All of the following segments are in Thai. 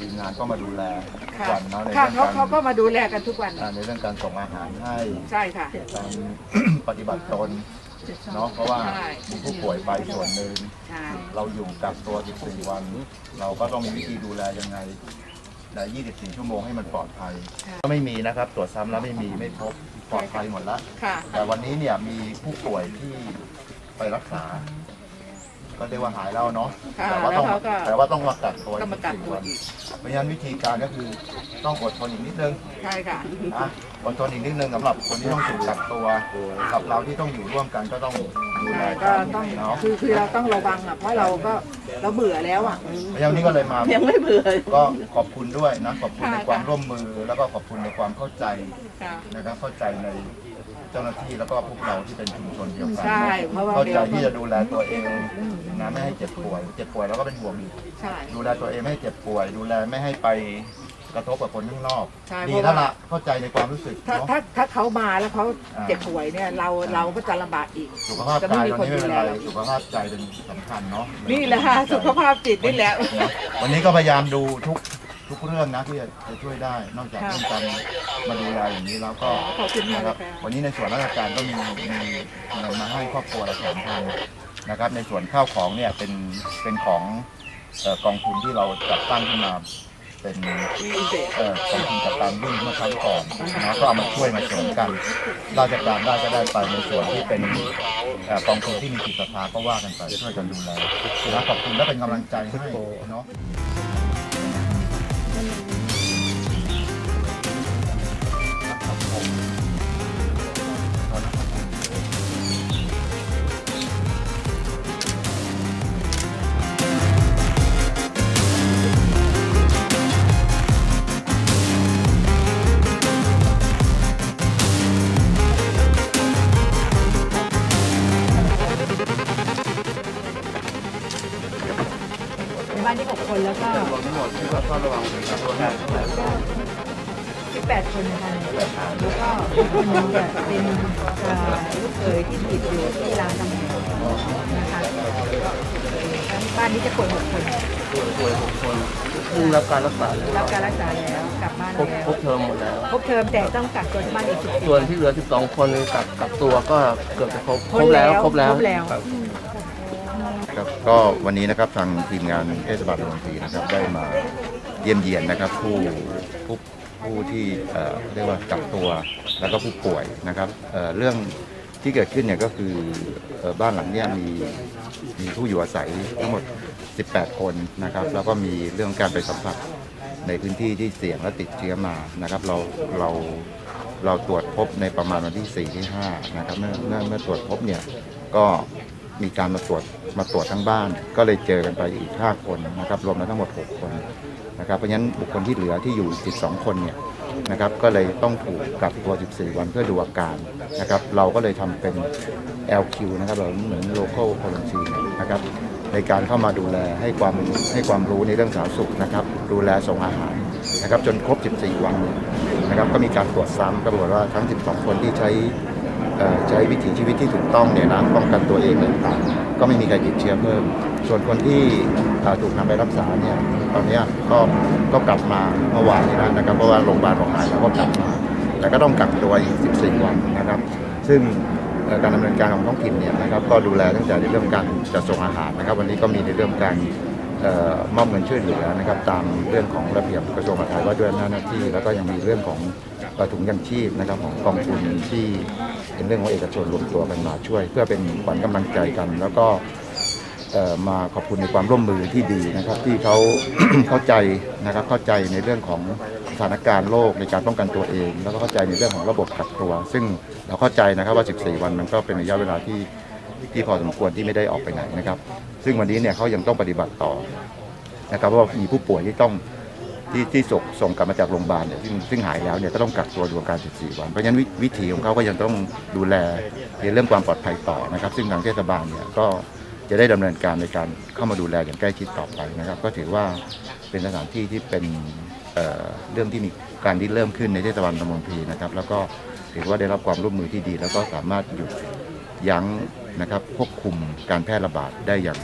ทีมงานก็มาดูแลทุกค่ะวันเนาะในค่ะเรื่องเขาเขาก็การมาดูแลกันทุกวันอ่าในเรื่องการส่งอาหารให้ใช่ค่ะ การปฏิบัติตนเนาะเพราะว่าใช่ มีผู้ป่วยไปส่วนหนึ่ง ใช่ เราอยู่กับตัว 14 วัน เราก็ต้องมีวิธีดูแลยังไงใน 24 ชั่วโมงให้มันปลอดภัยก็ไม่มีนะครับ ตรวจซ้ำแล้วไม่มีไม่พบปลอดภัยหมดแล้วค่ะ แต่วันนี้เนี่ยมีผู้ป่วยที่ไปรักษา ก็เรียกว่าหายแล้วเนาะค่ะแต่ว่าต้องแล้วเขาก็ แต่ว่าต้องมากักตัวก็มากัก14ตัววันอีกเพราะฉะนั้นวิธีการก็คือต้องอดทนอีกนิดนึงใช่ค่ะ นะอดทนอีกนิดนึงสำหรับคนที่ต้องถูกกักตัวกับเราที่ต้องอยู่ร่วมกันก็ต้องดูแลใช่กัก็นต้องเนาะคือคือเราต้องระวังอะเพราะเราก็เราเบื่อแล้วอะเพราะฉะนั้นวันนี้ก็เลยมา ยังไม่เบื่อ ก็ขอบคุณด้วยนะขอบคุณในค่ะ ความร่วมมือแล้วก็ขอบคุณในความเข้าใจค่ะ นะครับเข้าใจใน เจ้าหน้าที่แล้วก็พวกเราที่เป็นชุมชนเดียวกันใช่เพราะว่า เข้าเดี๋ใจยวที่จะดูแลตัวเองนะไม่ให้เจ็บป่วย เจ็บป่วยเราก็เป็นห่วงอยู่ใช่ ดูแลตัวเองไม่ให้เจ็บป่วย ดูแลไม่ให้ไปกระทบกับคนข้างนอกใช่ดีเพราะแล้วว่า ล่ะเข้าใจในความรู้สึกถ้าเนาะ ถ้าถ้าเขามาแล้วเขาอ่าเจ็บป่วยเนี่ยเราเราก็จะลำบากอีกสุขภาพจะไม่กายมีตอนนี้ไม่เป็นไรคนดูแลสุขภาพใจเป็นสำคัญเนาะนี่แหละค่ะสุขภาพจิตนี่แหละ วันนี้ก็พยายามดูทุก ทุกเรื่องนะที่จะจะช่วยได้ นอกจากค่ะเรื่องการมาดูแลอย่างนี้แล้วก็ขอบคุณมากนะครับค่ะวันนี้ในส่วนราชการก็มีมีเงินมาให้ครอบครัวละสองพันนะครับ ในส่วนข้าวของเนี่ยเป็นเป็นของเอ่อกองทุนที่เราจัดตั้งขึ้นมาเป็นพิเศษเอ่อกองทุนจัดการวิ่งเมื่อครั้งก่อนนะก็เอามาช่วยมาเสริมกันราชการได้ก็ได้ไปในส่วนที่เป็นเอ่อกองทุนที่มีจิตศรัทธาก็ว่ากันไปช่วยกันดูแลนะขอบคุณและเป็นกำลังใจให้เนาะ ใน แล้วก็รวมทั้งหมดที่ว่าเฝ้าระวังเป็นตัวแทนเท่าไหร่สิบแปดคนนะคะแล้วก็คนหนึงจะเป็นเอ่อลูกเขยที่ติดอยู่ที่รามคำแหงนะคะบ้านนี้จะป่วยหกคนป่วยหกคนซึ่งรับการรักษาแล้วรับการรักษาแล้วกลับบ้านครบแล้วครบเทอมหมดแล้วครบเทอมแต่ต้องกักตัวที่บ้านอีกสิบส่วนที่เหลือ12คนกักกักตัวก็เกือบจะครบครบแล้วครบแล้ว ครบแล้วครับ ก็วันนี้นะครับทางทีมงานเทศบาลตะบนศรีนะครับได้มาเยี่ยมเยียนนะครับผู้ผู้ผู้ที่เอ่อเรียกว่ากักตัวแล้วก็ผู้ป่วยนะครับเอ่อเรื่องที่เกิดขึ้นเนี่ยก็คือเอ่อบ้านหลังเนี้ยมีมีผู้อยู่อาศัยทั้งหมด 18 คนนะครับ แล้วก็มีเรื่องการไปสัมผัสในพื้นที่ที่เสี่ยงและติดเชื้อมานะครับ เราเราเราตรวจพบในประมาณวันที่ 4 ที่ 5 นะครับเมื่อเมื่อเมื่อตรวจพบเนี่ยก็ มีการมาตรวจมาตรวจทั้งบ้าน ก็เลยเจอกันไปอีก 5 คนนะครับรวมแล้วทั้งหมด 6 คนนะครับเพราะฉะนั้นบุคคลที่เหลือที่อยู่อีก12คนเนี่ยนะครับก็เลยต้องถูกกักตัว 14 วันเพื่อดูอาการนะครับเราก็เลยทำเป็น LQ นะครับเราเหมือน local quarantine นะครับในการเข้ามาดูแลให้ความให้ความรู้ในเรื่องสาธารณสุขนะครับดูแลส่งอาหารนะครับจนครบ 14 วันนะครับก็มีการตรวจซ้ำก็ปรากฏว่าทั้ง 12 คนที่ใช้ ใช้วิถีชีวิตที่ถูกต้องเนี่ยนะป้องกันตัวเองต่างๆก็ไม่มีใครติดเชื้อเพิ่ม ส่วนคนที่ถูกนำไปรักษาเนี่ยตอนนี้ก็ก็กลับมาเมื่อวานนี้แล้วนะครับเพราะว่าโรงพยาบาลบอกหายแล้วก็กลับมาแต่ก็ต้องกักตัวอีก 14 วันนะครับ ซึ่งการดำเนินการของท้องถิ่นเนี่ยนะครับก็ดูแลตั้งแต่ในเรื่องการจัดส่งอาหารนะครับ วันนี้ก็มีในเรื่องการ มอบเงินช่วยเหลือนะครับตามเรื่องของระเบียบกระทรวงมหาดไทยว่าด้วยอำนาหน้าที่ แล้วก็ยังมีเรื่องของเอ่อถุงยังชีพนะครับของกองทุนที่เป็นเรื่องของเอกชนรวมตัวกันมาช่วย เพื่อเป็นขวัญกำลังใจกัน แล้วก็มาขอบคุณในความร่วมมือที่ดีนะครับ ที่เขาเข้าใจนะครับเข้าใจในเรื่องของสถานการณ์โลกในการป้องกันตัวเอง แล้วก็เข้าใจในเรื่องของระบบกักตัว ซึ่งเราเข้าใจนะครับว่า 14 วันมันก็เป็นระยะเวลาที่ ที่พอสมควรที่ไม่ได้ออกไปไหนนะครับ ซึ่งวันนี้เนี่ยเขายังต้องปฏิบัติต่อนะครับเพราะว่ามีผู้ป่วยที่ต้องที่ที่ส่งส่งกลับมาจากโรงพยาบาลเนี่ยซึ่งซึ่งหายแล้วเนี่ยก็ต้องกักตัวดูอาการ 14 วัน เพราะฉะนั้นวิวิถีของเขาก็ยังต้องดูแลในเรื่องความปลอดภัยต่อนะครับ ซึ่งทางเทศบาลเนี่ยก็จะได้ดำเนินการในการเข้ามาดูแลอย่างใกล้ชิดต่อไปนะครับ ก็ถือว่าเป็นสถานที่ที่เป็นเเรื่องที่มีการที่เริ่มขึ้นในเทศบาลตำบลพีนะครับ แล้วก็ถือว่าได้รับความร่วมมือที่ดี แล้วก็สามารถหยุด ยั้งนะครับควบคุมการแพร่ระบาดได้อย่าง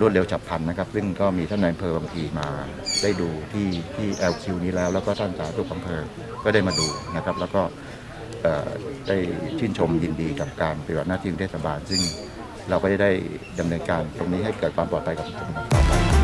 รวดเร็วฉับพลันนะครับ ซึ่งก็มีท่านนายอำเภอบางทีมาได้ดูที่ที่ LQ นี้แล้ว แล้วก็ท่านสาธารณสุขอำเภอก็ได้มาดูนะครับ แล้วก็ได้ชื่นชมยินดีกับการปฏิบัติหน้าที่ของเทศบาล ซึ่งเราก็ได้ได้ดำเนินการตรงนี้ให้เกิดความปลอดภัยกับทุกคนต่อไป